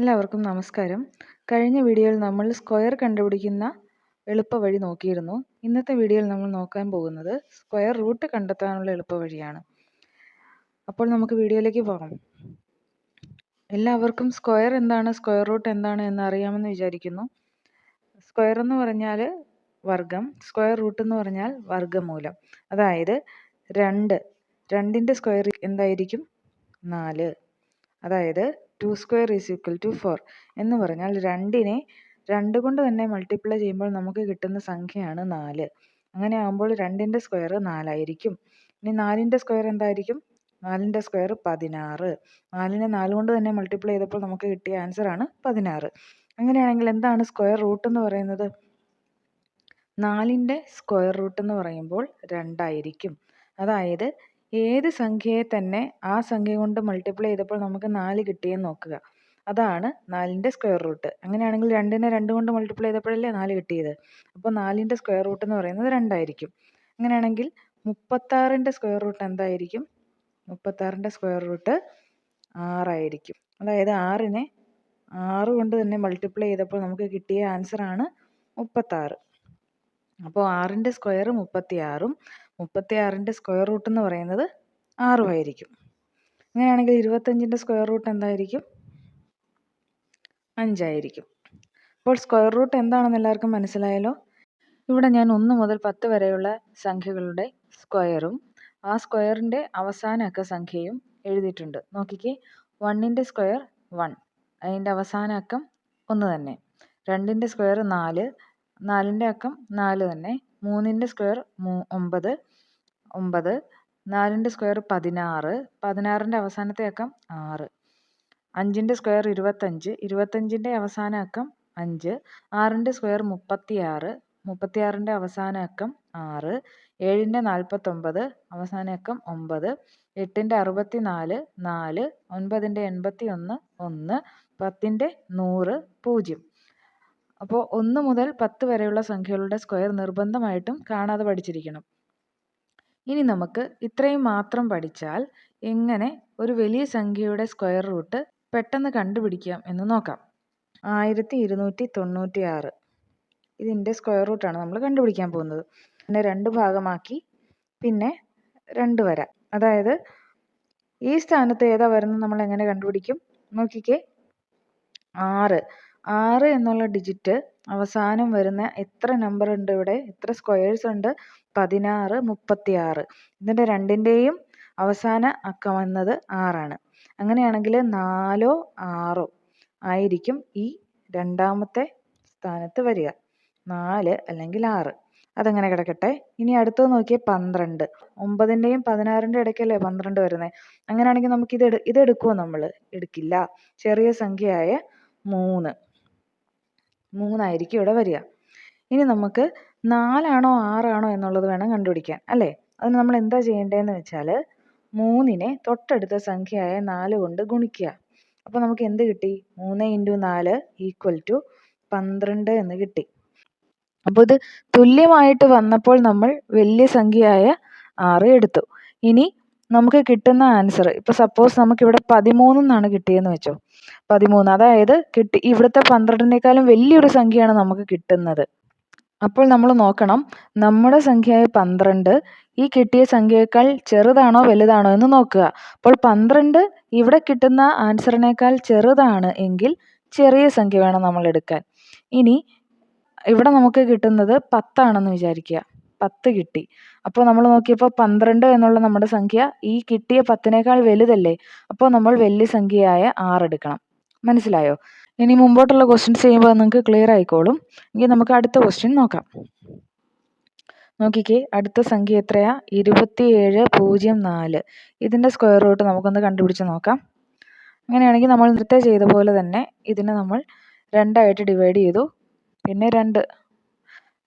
എല്ലാവർക്കും നമസ്കാരം. കഴിഞ്ഞ വീഡിയോയിൽ നമ്മൾ സ്ക്വയർ കണ്ടുപിടിക്കുന്ന എളുപ്പവഴി നോക്കിയിരുന്നു. ഇന്നത്തെ വീഡിയോയിൽ നമ്മൾ നോക്കാൻ പോകുന്നത് സ്ക്വയർ റൂട്ട് കണ്ടെത്താനുള്ള എളുപ്പവഴിയാണ് അപ്പോൾ നമുക്ക് വീഡിയോയിലേക്ക് പോകാം. എല്ലാവർക്കും സ്ക്വയർ എന്താണ് സ്ക്വയർ റൂട്ട് എന്താണ് എന്ന് അറിയാമെന്ന് വിചാരിക്കുന്നു. സ്ക്വയർ എന്ന് പറഞ്ഞാൽ വർഗം സ്ക്വയർ റൂട്ട് എന്ന് പറഞ്ഞാൽ വർഗമൂലം. അതായത് രണ്ട് രണ്ടിന്റെ സ്ക്വയർ എന്തായിരിക്കും? നാല്. അതായത് two square is equal to four എന്ന് പറഞ്ഞാൽ രണ്ടിനെ രണ്ട് കൊണ്ട് തന്നെ മൾട്ടിപ്ലൈ ചെയ്യുമ്പോൾ നമുക്ക് കിട്ടുന്ന സംഖ്യയാണ് നാല്. അങ്ങനെ ആകുമ്പോൾ രണ്ടിന്റെ സ്ക്വയർ നാലായിരിക്കും. ഇനി നാലിന്റെ സ്ക്വയർ എന്തായിരിക്കും? നാലിന്റെ സ്ക്വയർ പതിനാറ്. നാലിനെ നാല് കൊണ്ട് തന്നെ മൾട്ടിപ്ലൈ ചെയ്തപ്പോൾ നമുക്ക് കിട്ടിയ ആൻസറാണ് പതിനാറ്. അങ്ങനെയാണെങ്കിൽ എന്താണ് സ്ക്വയർ റൂട്ട് എന്ന് പറയുന്നത്? നാലിന്റെ സ്ക്വയർ റൂട്ട് എന്ന് പറയുമ്പോൾ രണ്ടായിരിക്കും. അതായത് ഏത് സംഖ്യയെ തന്നെ ആ സംഖ്യ കൊണ്ട് മൾട്ടിപ്ലൈ ചെയ്തപ്പോൾ നമുക്ക് നാല് കിട്ടിയെന്ന് നോക്കുക. അതാണ് നാലിന്റെ സ്ക്വയർ റൂട്ട് അങ്ങനെയാണെങ്കിൽ രണ്ടിനെ രണ്ട് കൊണ്ട് മൾട്ടിപ്ലൈ ചെയ്തപ്പോഴല്ലേ നാല് കിട്ടിയത്? അപ്പോൾ നാലിന്റെ സ്ക്വയർ റൂട്ട് എന്ന് പറയുന്നത് രണ്ടായിരിക്കും. അങ്ങനെയാണെങ്കിൽ മുപ്പത്താറിന്റെ സ്ക്വയർ റൂട്ട് എന്തായിരിക്കും? മുപ്പത്താറിന്റെ സ്ക്വയർ റൂട്ട് ആറായിരിക്കും. അതായത് ആറിനെ ആറ് കൊണ്ട് തന്നെ മൾട്ടിപ്ലൈ ചെയ്തപ്പോൾ നമുക്ക് കിട്ടിയ ആൻസറാണ് മുപ്പത്താറ്. അപ്പോൾ ആറിന്റെ സ്ക്വയർ മുപ്പത്തി ആറും മുപ്പത്തി ആറിന്റെ സ്ക്വയർ റൂട്ട് എന്ന് പറയുന്നത് ആറുമായിരിക്കും അങ്ങനെയാണെങ്കിൽ ഇരുപത്തഞ്ചിന്റെ സ്ക്വയർ റൂട്ട് എന്തായിരിക്കും? അഞ്ചായിരിക്കും. അപ്പോൾ സ്ക്വയർ റൂട്ട് എന്താണെന്ന് എല്ലാവർക്കും മനസ്സിലായല്ലോ? ഇവിടെ ഞാൻ ഒന്ന് മുതൽ പത്ത് വരെയുള്ള സംഖ്യകളുടെ സ്ക്വയറും ആ സ്ക്വയറിന്റെ അവസാന അക്ക സംഖ്യയും എഴുതിയിട്ടുണ്ട്. നോക്കിക്കേ. വണ്ണിന്റെ സ്ക്വയർ വൺ. അതിന്റെ അവസാന അക്കം ഒന്ന് തന്നെ. രണ്ടിന്റെ സ്ക്വയർ നാല്. നാലിന്റെ അക്കം നാല് തന്നെ. മൂന്നിന്റെ സ്ക്വയർ മൂ ഒമ്പത് ഒമ്പത് നാലിന്റെ സ്ക്വയർ പതിനാറ് പതിനാറിന്റെ അവസാനത്തെ അക്കം ആറ് അഞ്ചിന്റെ സ്ക്വയർ ഇരുപത്തഞ്ച് ഇരുപത്തഞ്ചിന്റെ അവസാന അക്കം അഞ്ച് ആറിന്റെ സ്ക്വയർ മുപ്പത്തിയാറ് മുപ്പത്തിയാറിന്റെ അവസാന അക്കം ആറ് ഏഴിന്റെ നാൽപ്പത്തൊമ്പത് അവസാന അക്കം ഒമ്പത് എട്ടിന്റെ അറുപത്തി നാല് നാല് ഒൻപതിന്റെ എൺപത്തി ഒന്ന് ഒന്ന് പത്തിന്റെ നൂറ് പൂജ്യം. അപ്പോൾ ഒന്ന് മുതൽ പത്ത് വരെയുള്ള സംഖ്യകളുടെ സ്ക്വയർ നിർബന്ധമായിട്ടും കാണാതെ പഠിച്ചിരിക്കണം. ഇനി നമുക്ക് ഇത്രയും മാത്രം പഠിച്ചാൽ എങ്ങനെ ഒരു വലിയ സംഖ്യയുടെ സ്ക്വയർ റൂട്ട് പെട്ടെന്ന് കണ്ടുപിടിക്കാം എന്ന് നോക്കാം. ആയിരത്തി ഇരുന്നൂറ്റി തൊണ്ണൂറ്റി ആറ് ഇതിന്റെ സ്ക്വയർ റൂട്ടാണ് നമ്മൾ കണ്ടുപിടിക്കാൻ പോകുന്നത്. പിന്നെ രണ്ട് ഭാഗമാക്കി പിന്നെ രണ്ട് വര. അതായത് ഈ സ്ഥാനത്ത് ഏതാ വരുന്നത് നമ്മൾ എങ്ങനെ കണ്ടുപിടിക്കും? നോക്കിക്കേ. ആറ്. ആറ് എന്നുള്ള ഡിജിറ്റ് അവസാനം വരുന്ന എത്ര നമ്പർ ഉണ്ട് ഇവിടെ? എത്ര സ്ക്വയേഴ്സ് ഉണ്ട്? പതിനാറ് മുപ്പത്തി ആറ് ഇതിന്റെ രണ്ടിന്റെയും അവസാന അക്കം എന്നത് ആറാണ്. അങ്ങനെയാണെങ്കിൽ നാലോ ആറോ ആയിരിക്കും ഈ രണ്ടാമത്തെ സ്ഥാനത്ത് വരിക. നാല് അല്ലെങ്കിൽ ആറ്. അതങ്ങനെ കിടക്കട്ടെ? ഇനി അടുത്തത് നോക്കിയാൽ പന്ത്രണ്ട്. ഒമ്പതിന്റെയും പതിനാറിന്റെ ഇടയ്ക്കല്ലേ പന്ത്രണ്ട് വരുന്നത് അങ്ങനെയാണെങ്കിൽ നമുക്ക് ഇത് ഇതെടുക്കുമോ നമ്മൾ? എടുക്കില്ല. ചെറിയ സംഖ്യയായ മൂന്ന്. മൂന്നായിരിക്കും ഇവിടെ വരിക. ഇനി നമുക്ക് നാലാണോ ആറാണോ എന്നുള്ളത് വേണം കണ്ടുപിടിക്കാൻ അല്ലേ? അതിന് നമ്മൾ എന്താ ചെയ്യേണ്ടതെന്ന് വെച്ചാൽ മൂന്നിനെ തൊട്ടടുത്ത സംഖ്യയായ നാല് കൊണ്ട് ഗുണിക്കുക. അപ്പോൾ നമുക്ക് എന്ത് കിട്ടി? മൂന്ന് ഇന്റു നാല് ഈക്വൽ ടു പന്ത്രണ്ട് എന്ന് കിട്ടി. അപ്പോൾ ഇത് തുല്യമായിട്ട് വന്നപ്പോൾ നമ്മൾ വലിയ സംഖ്യയായ ആറ് എടുത്തു. ഇനി നമുക്ക് കിട്ടുന്ന ആൻസർ ഇപ്പോൾ സപ്പോസ് നമുക്കിവിടെ പതിമൂന്നെന്നാണ് കിട്ടിയെന്ന് വെച്ചോ. പതിമൂന്ന്. അതായത് കിട്ടി ഇവിടുത്തെ പന്ത്രണ്ടിനേക്കാളും വലിയൊരു സംഖ്യയാണ് നമുക്ക് കിട്ടുന്നത്. അപ്പോൾ നമ്മൾ നോക്കണം നമ്മുടെ സംഖ്യയായ പന്ത്രണ്ട് ഈ കിട്ടിയ സംഖ്യയേക്കാൾ ചെറുതാണോ വലുതാണോ എന്ന് നോക്കുക. അപ്പോൾ പന്ത്രണ്ട് ഇവിടെ കിട്ടുന്ന ആൻസറിനേക്കാൾ ചെറുതാണ് എങ്കിൽ ചെറിയ സംഖ്യ വേണം നമ്മൾ എടുക്കാൻ. ഇനി ഇവിടെ നമുക്ക് കിട്ടുന്നത് പത്താണെന്ന് വിചാരിക്കുക. പത്ത് കിട്ടി. അപ്പോൾ നമ്മൾ നോക്കിയപ്പോൾ പന്ത്രണ്ട് എന്നുള്ള നമ്മുടെ സംഖ്യ ഈ കിട്ടിയ പത്തിനേക്കാൾ വലുതല്ലേ? അപ്പോൾ നമ്മൾ വലിയ സംഖ്യയായ ആറ് എടുക്കണം. മനസ്സിലായോ? ഇനി മുമ്പോട്ടുള്ള ക്വസ്റ്റ്യൻസ് ചെയ്യുമ്പോൾ നിങ്ങൾക്ക് ക്ലിയർ ആയിക്കോളും. ഇനി നമുക്ക് അടുത്ത ക്വസ്റ്റ്യൻ നോക്കാം. നോക്കിക്കേ അടുത്ത സംഖ്യ എത്രയാ? ഇരുപത്തിയേഴ് പൂജ്യം നാല്. ഇതിന്റെ സ്ക്വയർ റൂട്ട് നമുക്കൊന്ന് കണ്ടുപിടിച്ച് നോക്കാം. അങ്ങനെയാണെങ്കിൽ നമ്മൾ നേരത്തെ ചെയ്ത പോലെ തന്നെ ഇതിനെ നമ്മൾ രണ്ടായിട്ട് ഡിവൈഡ് ചെയ്തു. പിന്നെ രണ്ട്.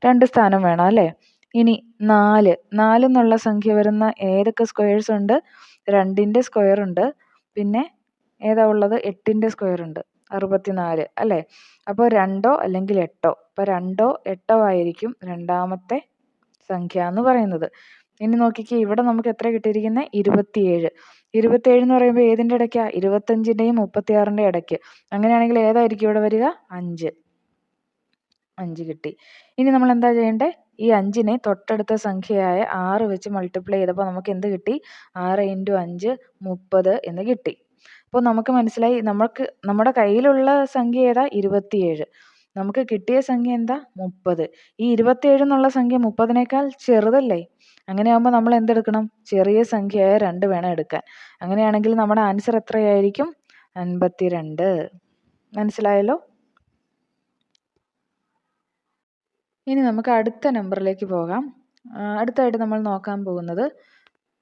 രണ്ട് സ്ഥാനം വേണം അല്ലേ? ഇനി നാല്. നാല് എന്നുള്ള സംഖ്യ വരുന്ന ഏതൊക്കെ സ്ക്വയേഴ്സ് ഉണ്ട്? രണ്ടിന്റെ സ്ക്വയർ ഉണ്ട്. പിന്നെ ഏതാ ഉള്ളത്? എട്ടിന്റെ സ്ക്വയർ ഉണ്ട്. അറുപത്തിനാല്. അല്ലേ? അപ്പോൾ രണ്ടോ അല്ലെങ്കിൽ എട്ടോ? അപ്പോൾ രണ്ടോ എട്ടോ ആയിരിക്കും രണ്ടാമത്തെ സംഖ്യ എന്ന് പറയുന്നത്. ഇനി നോക്കിക്കേ ഇവിടെ നമുക്ക് എത്ര കിട്ടിയിരിക്കുന്നത് ഇരുപത്തിയേഴ്. ഇരുപത്തിയേഴ് എന്ന് പറയുമ്പോൾ ഏതിന്റെ ഇടയ്ക്കാണ് ഇരുപത്തഞ്ചിന്റെയും മുപ്പത്തിയാറിന്റെ ഇടയ്ക്ക്. അങ്ങനെയാണെങ്കിൽ ഏതായിരിക്കും ഇവിടെ വരിക? അഞ്ച്. അഞ്ച് കിട്ടി. ഇനി നമ്മൾ എന്താ ചെയ്യേണ്ടേ? ഈ അഞ്ചിനെ തൊട്ടടുത്ത സംഖ്യയായ ആറ് വെച്ച് മൾട്ടിപ്ലൈ ചെയ്തപ്പോൾ നമുക്ക് എന്ത് കിട്ടി? ആറ് ഇന്റു അഞ്ച് മുപ്പത് എന്ന് കിട്ടി. അപ്പോൾ നമുക്ക് മനസ്സിലായി നമുക്ക് നമ്മുടെ കയ്യിലുള്ള സംഖ്യ ഏതാ? ഇരുപത്തിയേഴ്. നമുക്ക് കിട്ടിയ സംഖ്യ എന്താ? മുപ്പത്. ഈ ഇരുപത്തിയേഴ് എന്നുള്ള സംഖ്യ മുപ്പതിനേക്കാൾ ചെറുതല്ലേ? അങ്ങനെയാകുമ്പോൾ നമ്മൾ എന്തെടുക്കണം? ചെറിയ സംഖ്യയായ രണ്ട് വേണം എടുക്കാൻ. അങ്ങനെയാണെങ്കിൽ നമ്മുടെ ആൻസർ എത്രയായിരിക്കും? അൻപത്തി രണ്ട് മനസ്സിലായല്ലോ? ഇനി നമുക്ക് അടുത്ത നമ്പറിലേക്ക് പോകാം. അടുത്തതായിട്ട് നമ്മൾ നോക്കാൻ പോകുന്നത്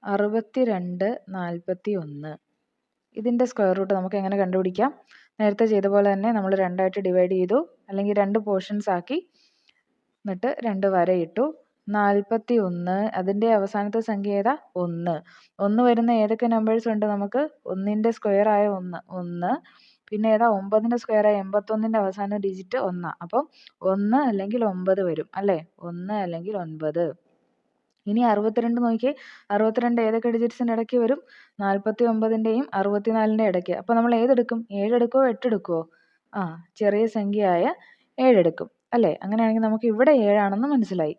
അറുപത്തി രണ്ട് നാൽപ്പത്തി ഒന്ന് ഇതിന്റെ സ്ക്വയർ റൂട്ട് നമുക്ക് എങ്ങനെ കണ്ടുപിടിക്കാം? നേരത്തെ ചെയ്ത പോലെ തന്നെ നമ്മൾ രണ്ടായിട്ട് ഡിവൈഡ് ചെയ്തു. അല്ലെങ്കിൽ രണ്ട് പോർഷൻസ് ആക്കി എന്നിട്ട് രണ്ട് വരയിട്ടു നാൽപ്പത്തി ഒന്ന് അതിന്റെ അവസാനത്തെ സംഖ്യ ഏതാ? ഒന്ന്. ഒന്ന് വരുന്ന ഏതൊക്കെ നമ്പേഴ്സ് ഉണ്ട് നമുക്ക്? ഒന്നിന്റെ സ്ക്വയർ ആയ ഒന്ന്. ഒന്ന്. പിന്നെ ഏതാ ഒമ്പതിന്റെ സ്ക്വയർ ആയ എൺപത്തൊന്നിന്റെ അവസാന ഡിജിറ്റ് ഒന്നാണ് അപ്പം ഒന്ന് അല്ലെങ്കിൽ ഒമ്പത് വരും അല്ലേ? ഒന്ന് അല്ലെങ്കിൽ ഒൻപത്. ഇനി അറുപത്തിരണ്ട് നോക്കി അറുപത്തിരണ്ട് ഏതൊക്കെ ഡിജിറ്റ്സിന്റെ ഇടയ്ക്ക് വരും? നാൽപ്പത്തി ഒമ്പതിന്റെയും അറുപത്തിനാലിന്റെ ഇടയ്ക്ക്. അപ്പോൾ നമ്മൾ ഏതെടുക്കും? ഏഴെടുക്കുമോ എട്ടെടുക്കുമോ ആ ചെറിയ സംഖ്യയായ ഏഴെടുക്കും അല്ലേ? അങ്ങനെയാണെങ്കിൽ നമുക്ക് ഇവിടെ ഏഴാണെന്ന് മനസ്സിലായി.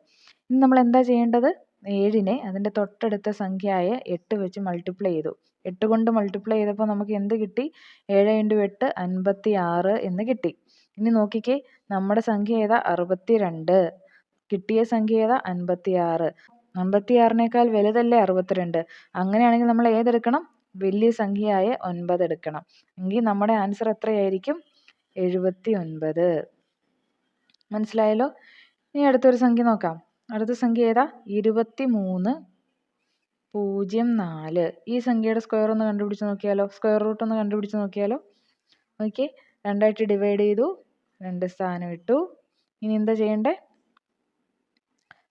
ഇനി നമ്മൾ എന്താ ചെയ്യേണ്ടത്? ഏഴിനെ അതിന്റെ തൊട്ടടുത്ത സംഖ്യയായ എട്ട് വെച്ച് മൾട്ടിപ്ലൈ ചെയ്തു. എട്ട് കൊണ്ട് മൾട്ടിപ്ലൈ ചെയ്തപ്പോൾ നമുക്ക് എന്ത് കിട്ടി? ഏഴ് ഇന്റു എട്ട് അൻപത്തി ആറ് എന്ന് കിട്ടി. ഇനി നോക്കിക്കേ നമ്മുടെ സംഖ്യ ഏതാ? അറുപത്തി രണ്ട് കിട്ടിയ സംഖ്യ ഏതാ? അൻപത്തി ആറ് അൻപത്തി ആറിനേക്കാൾ വലുതല്ലേ അറുപത്തിരണ്ട്? അങ്ങനെയാണെങ്കിൽ നമ്മൾ ഏതെടുക്കണം? വലിയ സംഖ്യയായ ഒൻപത് എടുക്കണം. എങ്കിൽ നമ്മുടെ ആൻസർ എത്രയായിരിക്കും? എഴുപത്തി ഒൻപത് മനസ്സിലായല്ലോ? ഇനി അടുത്തൊരു സംഖ്യ നോക്കാം. അടുത്ത സംഖ്യ ഏതാ? ഇരുപത്തി മൂന്ന് പൂജ്യം നാല്. ഈ സംഖ്യയുടെ സ്ക്വയർ ഒന്ന് കണ്ടുപിടിച്ച് നോക്കിയാലോ? സ്ക്വയർ റൂട്ട് ഒന്ന് കണ്ടുപിടിച്ച് നോക്കിയാലോ? ഓക്കെ രണ്ടായിട്ട് ഡിവൈഡ് ചെയ്തു. രണ്ട് സ്ഥാനം ഇട്ടു. ഇനി എന്താ ചെയ്യണ്ടേ?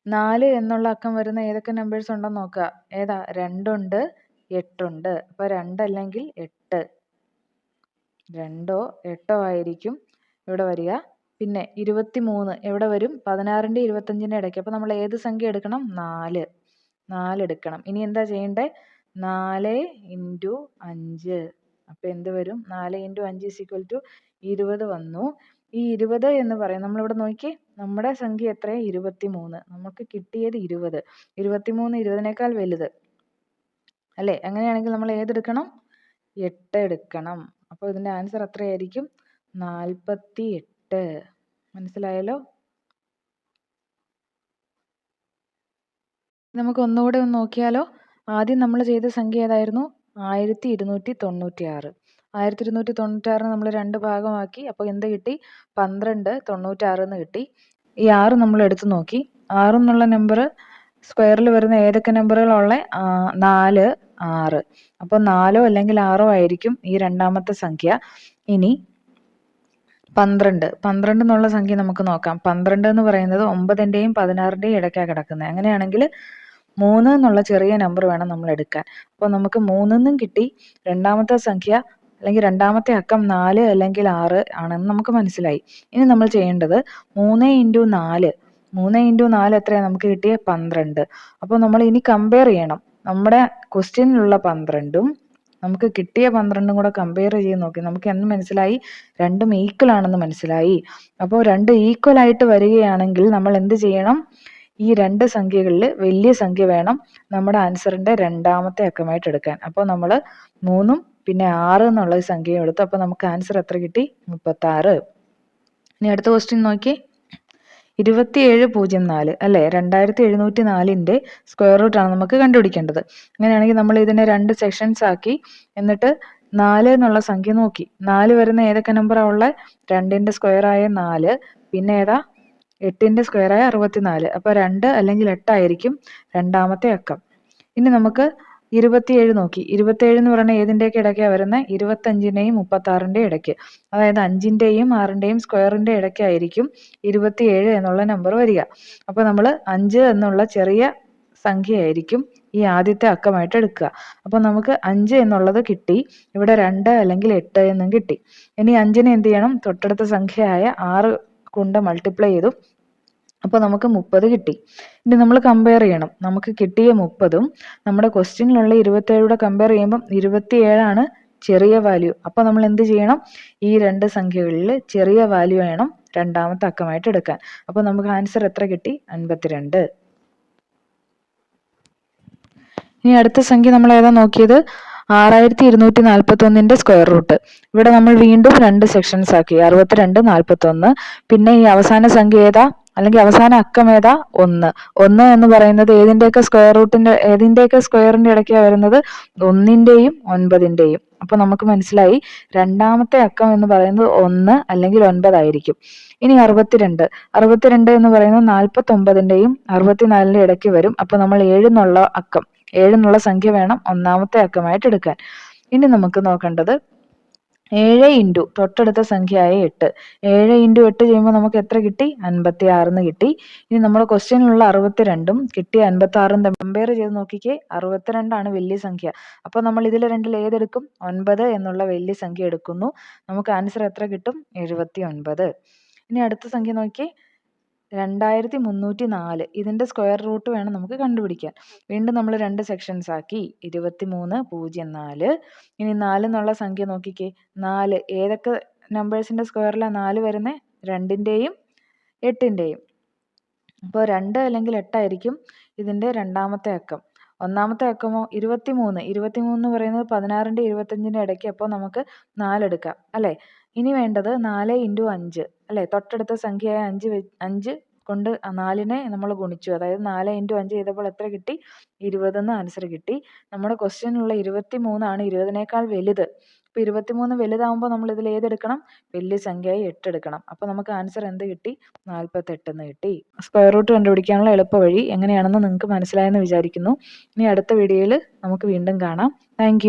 നാല് എന്നുള്ള അക്കം വരുന്ന ഏതൊക്കെ നമ്പേഴ്സ് ഉണ്ടെന്ന് നോക്കുക. ഏതാ? രണ്ടുണ്ട് എട്ടുണ്ട്. അപ്പോൾ രണ്ടല്ലെങ്കിൽ എട്ട്. രണ്ടോ എട്ടോ ആയിരിക്കും ഇവിടെ വരിക. പിന്നെ ഇരുപത്തി മൂന്ന് എവിടെ വരും? പതിനാറിന്റെ ഇരുപത്തഞ്ചിന്റെ ഇടയ്ക്ക്. അപ്പോൾ നമ്മൾ ഏത് സംഖ്യ എടുക്കണം? നാല്. നാല് എടുക്കണം. ഇനി എന്താ ചെയ്യേണ്ടത് നാല് ഇന്റു അഞ്ച്. അപ്പോൾ എന്ത് വരും? നാല് ഇന്റു അഞ്ച് ഈസ് ഈക്വൽ ടു ഇരുപത് വന്നു. ഈ ഇരുപത് എന്ന് പറയും നമ്മളിവിടെ നോക്കി. നമ്മുടെ സംഖ്യ എത്രയാണ് ഇരുപത്തി മൂന്ന് നമുക്ക് കിട്ടിയത് ഇരുപത്. ഇരുപത്തി മൂന്ന് ഇരുപതിനേക്കാൾ വലുത്. അല്ലേ? അങ്ങനെയാണെങ്കിൽ നമ്മൾ ഏതെടുക്കണം എട്ട് എടുക്കണം. അപ്പോൾ ഇതിന്റെ ആൻസർ എത്രയായിരിക്കും നാൽപ്പത്തി എട്ട് മനസ്സിലായല്ലോ? നമുക്ക് ഒന്നുകൂടെ ഒന്ന് നോക്കിയാലോ? ആദ്യം നമ്മൾ ചെയ്ത സംഖ്യ ഏതായിരുന്നു? ആയിരത്തി ഇരുന്നൂറ്റി തൊണ്ണൂറ്റി ആറ് ആയിരത്തി ഇരുന്നൂറ്റി തൊണ്ണൂറ്റാറിന് നമ്മൾ രണ്ട് ഭാഗമാക്കി. അപ്പോൾ എന്ത് കിട്ടി? പന്ത്രണ്ട് തൊണ്ണൂറ്റാറ് എന്ന് കിട്ടി. ഈ ആറ് നമ്മൾ എടുത്തു നോക്കി. ആറ് എന്നുള്ള നമ്പർ സ്ക്വയറിൽ വരുന്ന ഏതൊക്കെ നമ്പറുകളുള്ള നാല് ആറ്. അപ്പോൾ നാലോ അല്ലെങ്കിൽ ആറോ ആയിരിക്കും ഈ രണ്ടാമത്തെ സംഖ്യ. ഇനി പന്ത്രണ്ട്. പന്ത്രണ്ട് എന്നുള്ള സംഖ്യ നമുക്ക് നോക്കാം. പന്ത്രണ്ട് എന്ന് പറയുന്നത് ഒമ്പതിന്റെയും പതിനാറിന്റെയും ഇടയ്ക്കാണ് കിടക്കുന്നത് അങ്ങനെയാണെങ്കിൽ മൂന്ന് എന്നുള്ള ചെറിയ നമ്പർ വേണം നമ്മൾ എടുക്കാൻ. അപ്പോൾ നമുക്ക് മൂന്നെന്നും കിട്ടി. രണ്ടാമത്തെ സംഖ്യ അല്ലെങ്കിൽ രണ്ടാമത്തെ അക്കം നാല് അല്ലെങ്കിൽ ആറ് ആണെന്ന് നമുക്ക് മനസ്സിലായി. ഇനി നമ്മൾ ചെയ്യേണ്ടത് മൂന്ന് ഇന്റു നാല്. മൂന്ന് ഇന്റു നാല് എത്രയാണ് നമുക്ക് കിട്ടിയ പന്ത്രണ്ട്. അപ്പോൾ നമ്മൾ ഇനി കമ്പയർ ചെയ്യണം. നമ്മുടെ ക്വസ്റ്റ്യനിലുള്ള പന്ത്രണ്ടും നമുക്ക് കിട്ടിയ പന്ത്രണ്ടും കൂടെ കമ്പയർ ചെയ്ത് നോക്കി. നമുക്ക് എന്ന് മനസ്സിലായി? രണ്ടും ഈക്വൽ ആണെന്ന് മനസ്സിലായി. അപ്പോൾ രണ്ട് ഈക്വൽ ആയിട്ട് വരികയാണെങ്കിൽ നമ്മൾ എന്ത് ചെയ്യണം? ഈ രണ്ട് സംഖ്യകളിൽ വലിയ സംഖ്യ വേണം നമ്മുടെ ആൻസറിന്റെ രണ്ടാമത്തെ അക്കമായിട്ട് എടുക്കാൻ. അപ്പോൾ നമ്മൾ മൂന്നും പിന്നെ ആറ് എന്നുള്ള സംഖ്യ എടുത്തു. അപ്പോൾ നമുക്ക് ആൻസർ എത്ര കിട്ടി? മുപ്പത്താറ്. ഇനി അടുത്ത ക്വസ്റ്റ്യൻ നോക്കി ഇരുപത്തിയേഴ് പൂജ്യം നാല് അല്ലേ? രണ്ടായിരത്തി എഴുന്നൂറ്റി നാലിന്റെ സ്ക്വയർ ആണ് നമുക്ക് കണ്ടുപിടിക്കേണ്ടത്. അങ്ങനെയാണെങ്കിൽ നമ്മൾ ഇതിനെ രണ്ട് സെക്ഷൻസ് ആക്കി എന്നിട്ട് നാല് എന്നുള്ള സംഖ്യ നോക്കി. നാല് വരുന്ന ഏതൊക്കെ നമ്പറാണ് ഉള്ളത് രണ്ടിന്റെ ആയ നാല് പിന്നെ ഏതാ? എട്ടിന്റെ സ്ക്വയറായ അറുപത്തിനാല്. അപ്പോൾ രണ്ട് അല്ലെങ്കിൽ എട്ടായിരിക്കും രണ്ടാമത്തെ അക്കം. ഇനി നമുക്ക് ഇരുപത്തിയേഴ് നോക്കി. ഇരുപത്തിയേഴ് എന്ന് പറയുന്നത് ഏതിന്റെയൊക്കെ ഇടയ്ക്കാണ് വരുന്നത് ഇരുപത്തഞ്ചിന്റെയും മുപ്പത്താറിന്റെയും ഇടയ്ക്ക്. അതായത് അഞ്ചിന്റെയും ആറിന്റെയും സ്ക്വയറിന്റെ ഇടയ്ക്കായിരിക്കും ഇരുപത്തിയേഴ് എന്നുള്ള നമ്പർ വരിക. അപ്പോൾ നമ്മൾ അഞ്ച് എന്നുള്ള ചെറിയ സംഖ്യയായിരിക്കും ഈ ആദ്യത്തെ അക്കമായിട്ട് എടുക്കുക. അപ്പോൾ നമുക്ക് അഞ്ച് എന്നുള്ളത് കിട്ടി. ഇവിടെ രണ്ട് അല്ലെങ്കിൽ എട്ട് എന്നും കിട്ടി. ഇനി അഞ്ചിനെ എന്ത് ചെയ്യണം? തൊട്ടടുത്ത സംഖ്യയായ ആറ് കൊണ്ട് മൾട്ടിപ്ലൈ ചെയ്തു. അപ്പോൾ നമുക്ക് മുപ്പത് കിട്ടി. ഇനി നമ്മൾ കമ്പയർ ചെയ്യണം. നമുക്ക് കിട്ടിയ മുപ്പതും നമ്മുടെ ക്വസ്റ്റ്യനിലുള്ള ഇരുപത്തേഴൂടെ കമ്പയർ ചെയ്യുമ്പം ഇരുപത്തിയേഴാണ് ചെറിയ വാല്യൂ അപ്പോൾ നമ്മൾ എന്ത് ചെയ്യണം? ഈ രണ്ട് സംഖ്യകളിൽ ചെറിയ വാല്യൂ വേണം രണ്ടാമത്തെ അക്കമായിട്ട് എടുക്കാൻ. അപ്പോൾ നമുക്ക് ആൻസർ എത്ര കിട്ടി? അൻപത്തിരണ്ട്. ഇനി അടുത്ത സംഖ്യ നമ്മൾ ഏതാ നോക്കിയത്? ആറായിരത്തി ഇരുന്നൂറ്റി നാൽപ്പത്തി ഒന്നിന്റെ സ്ക്വയർ റൂട്ട് ഇവിടെ നമ്മൾ വീണ്ടും രണ്ട് സെക്ഷൻസ് ആക്കി. അറുപത്തിരണ്ട് നാൽപ്പത്തി ഒന്ന് പിന്നെ ഈ അവസാന സംഖ്യ ഏതാ? അല്ലെങ്കിൽ അവസാന അക്കം ഏതാ? ഒന്ന്. ഒന്ന് എന്ന് പറയുന്നത് ഏതിന്റെയൊക്കെ സ്ക്വയർ റൂട്ടിന്റെ ഏതിന്റെയൊക്കെ സ്ക്വയറിന്റെ ഇടയ്ക്കാണ് വരുന്നത്? ഒന്നിന്റെയും ഒൻപതിന്റെയും. അപ്പൊ നമുക്ക് മനസ്സിലായി രണ്ടാമത്തെ അക്കം എന്ന് പറയുന്നത് ഒന്ന് അല്ലെങ്കിൽ ഒൻപതായിരിക്കും. ഇനി അറുപത്തിരണ്ട്. അറുപത്തിരണ്ട് എന്ന് പറയുന്നത് നാൽപ്പത്തി ഒമ്പതിന്റെയും അറുപത്തിനാലിന്റെ ഇടയ്ക്ക് വരും. അപ്പൊ നമ്മൾ ഏഴെന്നുള്ള അക്കം. ഏഴെന്നുള്ള സംഖ്യ വേണം ഒന്നാമത്തെ അക്കമായിട്ട് എടുക്കാൻ. ഇനി നമുക്ക് നോക്കേണ്ടത് ഏഴ് ഇന്റു തൊട്ടടുത്ത സംഖ്യയായ എട്ട്. ഏഴ് ഇന്റു എട്ട് ചെയ്യുമ്പോൾ നമുക്ക് എത്ര കിട്ടി? അൻപത്തി ആറിന്ന് കിട്ടി. ഇനി നമ്മുടെ ക്വസ്റ്റ്യനിലുള്ള അറുപത്തിരണ്ടും കിട്ടിയ അൻപത്തി ആറും കമ്പയർ ചെയ്ത് നോക്കിക്കേ അറുപത്തിരണ്ടാണ് വലിയ സംഖ്യ. അപ്പോൾ നമ്മൾ ഇതിൽ രണ്ടിൽ ഏതെടുക്കും? ഒൻപത് എന്നുള്ള വലിയ സംഖ്യ എടുക്കുന്നു. നമുക്ക് ആൻസർ എത്ര കിട്ടും? എഴുപത്തി ഒൻപത് ഇനി അടുത്ത സംഖ്യ നോക്കിയേ രണ്ടായിരത്തി മുന്നൂറ്റി നാല് ഇതിന്റെ സ്ക്വയർ റൂട്ട് വേണം നമുക്ക് കണ്ടുപിടിക്കാൻ. വീണ്ടും നമ്മൾ രണ്ട് സെക്ഷൻസ് ആക്കി. ഇരുപത്തി മൂന്ന് പൂജ്യം നാല്. ഇനി നാല് എന്നുള്ള സംഖ്യ നോക്കിക്കേ. നാല് ഏതൊക്കെ നമ്പേഴ്സിന്റെ സ്ക്വയറിലാണ് നാല് വരുന്നത് രണ്ടിന്റെയും എട്ടിന്റെയും. അപ്പോൾ രണ്ട് അല്ലെങ്കിൽ എട്ടായിരിക്കും ഇതിന്റെ രണ്ടാമത്തെ അക്കം. ഒന്നാമത്തെ അക്കമോ ഇരുപത്തി മൂന്ന് ഇരുപത്തി മൂന്ന് എന്ന് പറയുന്നത് പതിനാറിന്റെ ഇരുപത്തഞ്ചിന്റെ ഇടയ്ക്ക് അപ്പോൾ നമുക്ക് നാലെടുക്കാം അല്ലേ? ഇനി വേണ്ടത് നാല് ഇന്റു അഞ്ച്. അല്ലേ? തൊട്ടടുത്ത സംഖ്യയായ അഞ്ച് അഞ്ച് കൊണ്ട് നാലിനെ നമ്മൾ ഗുണിച്ചു. അതായത് നാല് ഇന്റു അഞ്ച് ചെയ്തപ്പോൾ എത്ര കിട്ടി? ഇരുപതെന്ന് ആൻസർ കിട്ടി. നമ്മുടെ ക്വസ്റ്റ്യനിലുള്ള ഇരുപത്തി മൂന്നാണ് ഇരുപതിനേക്കാൾ വലുത്. അപ്പോൾ ഇരുപത്തി മൂന്ന് വലുതാകുമ്പോൾ നമ്മൾ ഇതിൽ ഏതെടുക്കണം വലിയ സംഖ്യയായി എട്ട് എടുക്കണം. അപ്പോൾ നമുക്ക് ആൻസർ എന്ത് കിട്ടി? നാൽപ്പത്തെട്ടെന്ന് കിട്ടി. സ്ക്വയർ റൂട്ട് കണ്ടുപിടിക്കാനുള്ള എളുപ്പ വഴി എങ്ങനെയാണെന്ന് നിങ്ങൾക്ക് മനസ്സിലായെന്ന് വിചാരിക്കുന്നു. ഇനി അടുത്ത വീഡിയോയിൽ നമുക്ക് വീണ്ടും കാണാം. താങ്ക്